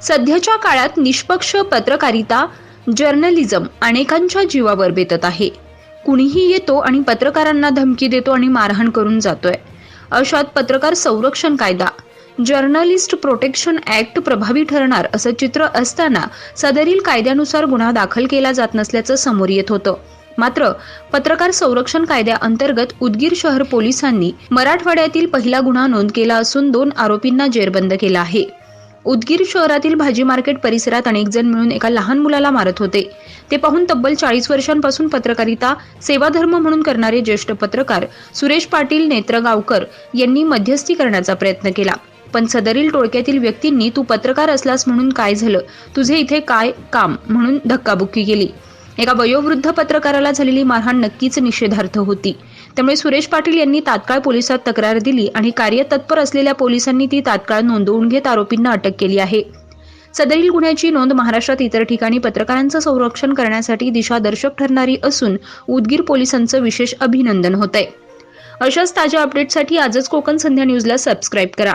सध्याच्या काळात निष्पक्ष पत्रकारिता जर्नलिझम अनेकांच्या जीवावर बेतत आहे. कुणीही येतो आणि पत्रकारांना धमकी देतो आणि मारहाण करून जातोय. अशात पत्रकार संरक्षण कायदा जर्नलिस्ट प्रोटेक्शन ऍक्ट प्रभावी ठरणार असं चित्र असताना सदरील कायद्यानुसार गुन्हा दाखल केला जात नसल्याचं समोर येत होतं. मात्र पत्रकार संरक्षण कायद्याअंतर्गत उदगीर शहर पोलिसांनी मराठवाड्यातील पहिला गुन्हा नोंद केला असून दोन आरोपींना जेरबंद केला आहे. उदगीर शहरातील भाजी मार्केट परिसरात अनेक जण मिळून एका लहान मुलाला मारत होते. ते पाहून तब्बल चाळीस वर्षांपासून पत्रकारिता सेवाधर्म म्हणून करणारे ज्येष्ठ पत्रकार सुरेश पाटील नेत्रगावकर यांनी मध्यस्थी करण्याचा प्रयत्न केला. पण सदरील टोळक्यातील व्यक्तींनी तू पत्रकार असलास म्हणून काय झालं? तुझे इथे काय काम? म्हणून धक्काबुक्की केली. एका वयोवृद्ध पत्रकाराला झालेली मारहाण नक्कीच निषेधार्थ होती. त्यामुळे सुरेश पाटील यांनी तात्काळ पोलिसात तक्रार दिली आणि कार्यतत्पर असलेल्या पोलिसांनी ती तात्काळ नोंदवून घेत आरोपींना अटक केली आहे. सदरील गुन्ह्याची नोंद महाराष्ट्रात इतर ठिकाणी पत्रकारांचं संरक्षण करण्यासाठी दिशादर्शक ठरणारी असून उदगीर पोलिसांचं विशेष अभिनंदन होत आहे अशाच ताज्या अपडेटसाठी आजच कोकण संध्या न्यूजला सबस्क्राईब करा.